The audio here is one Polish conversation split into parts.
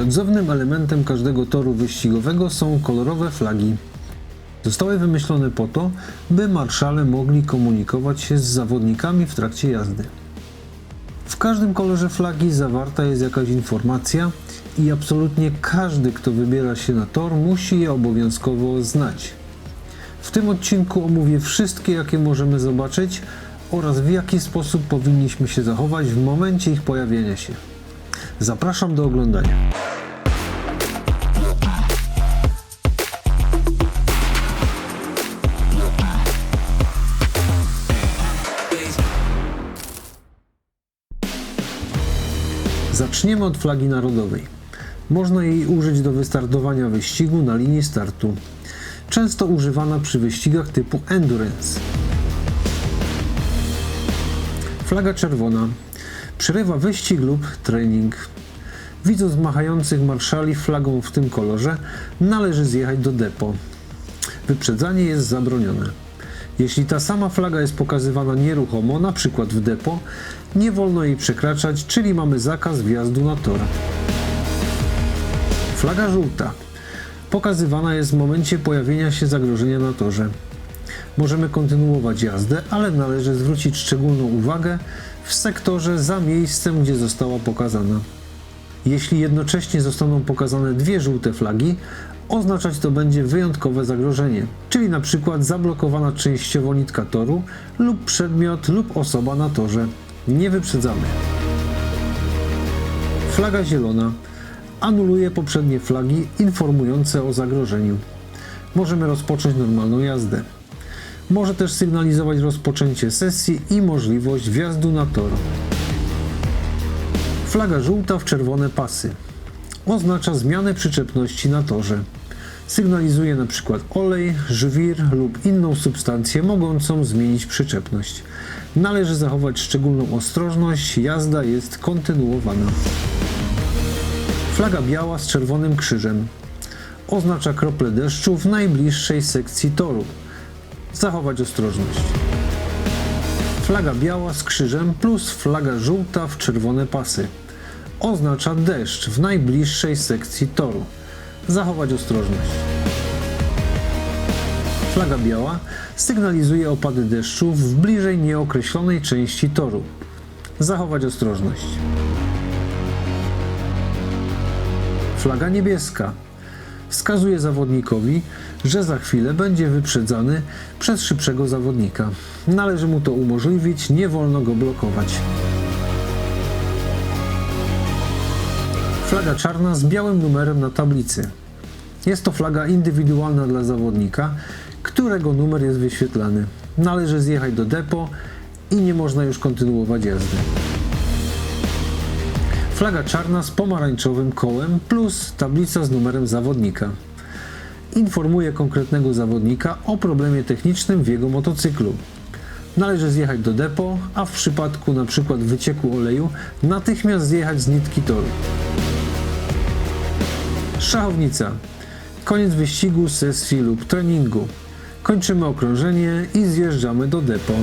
Nieodzownym elementem każdego toru wyścigowego są kolorowe flagi. Zostały wymyślone po to, by marszale mogli komunikować się z zawodnikami w trakcie jazdy. W każdym kolorze flagi zawarta jest jakaś informacja i absolutnie każdy, kto wybiera się na tor, musi je obowiązkowo znać. W tym odcinku omówię wszystkie, jakie możemy zobaczyć oraz w jaki sposób powinniśmy się zachować w momencie ich pojawienia się. Zapraszam do oglądania. Zaczniemy od flagi narodowej. Można jej użyć do wystartowania wyścigu na linii startu. Często używana przy wyścigach typu endurance. Flaga czerwona przerywa wyścig lub trening. Widząc machających marszali flagą w tym kolorze, należy zjechać do depo. Wyprzedzanie jest zabronione. Jeśli ta sama flaga jest pokazywana nieruchomo, na przykład w depo, nie wolno jej przekraczać, czyli mamy zakaz wjazdu na tor. Flaga żółta pokazywana jest w momencie pojawienia się zagrożenia na torze. Możemy kontynuować jazdę, ale należy zwrócić szczególną uwagę w sektorze za miejscem, gdzie została pokazana. Jeśli jednocześnie zostaną pokazane dwie żółte flagi, oznaczać to będzie wyjątkowe zagrożenie, czyli na przykład zablokowana częściowo nitka toru lub przedmiot lub osoba na torze. Nie wyprzedzamy. Flaga zielona anuluje poprzednie flagi informujące o zagrożeniu. Możemy rozpocząć normalną jazdę. Może też sygnalizować rozpoczęcie sesji i możliwość wjazdu na tor. Flaga żółta w czerwone pasy oznacza zmianę przyczepności na torze. Sygnalizuje na przykład olej, żwir lub inną substancję mogącą zmienić przyczepność. Należy zachować szczególną ostrożność, jazda jest kontynuowana. Flaga biała z czerwonym krzyżem oznacza krople deszczu w najbliższej sekcji toru. Zachować ostrożność. Flaga biała z krzyżem plus flaga żółta w czerwone pasy oznacza deszcz w najbliższej sekcji toru. Zachować ostrożność. Flaga biała sygnalizuje opady deszczu w bliżej nieokreślonej części toru. Zachować ostrożność. Flaga niebieska wskazuje zawodnikowi, że za chwilę będzie wyprzedzany przez szybszego zawodnika. Należy mu to umożliwić, nie wolno go blokować. Flaga czarna z białym numerem na tablicy. Jest to flaga indywidualna dla zawodnika, którego numer jest wyświetlany. Należy zjechać do depo i nie można już kontynuować jazdy. Flaga czarna z pomarańczowym kołem plus tablica z numerem zawodnika. Informuje konkretnego zawodnika o problemie technicznym w jego motocyklu. Należy zjechać do depo, a w przypadku np. wycieku oleju natychmiast zjechać z nitki toru. Szachownica. Koniec wyścigu, sesji lub treningu. Kończymy okrążenie i zjeżdżamy do depo.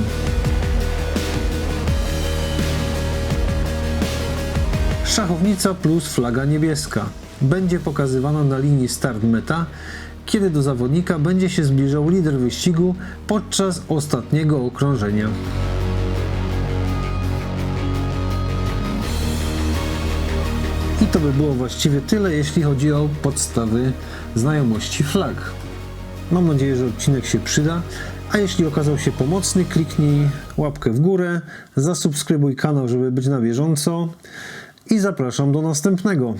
Szachownica plus flaga niebieska będzie pokazywana na linii start-meta, kiedy do zawodnika będzie się zbliżał lider wyścigu podczas ostatniego okrążenia. I to by było właściwie tyle, jeśli chodzi o podstawy znajomości flag. Mam nadzieję, że odcinek się przyda, a jeśli okazał się pomocny, kliknij łapkę w górę, zasubskrybuj kanał, żeby być na bieżąco i zapraszam do następnego.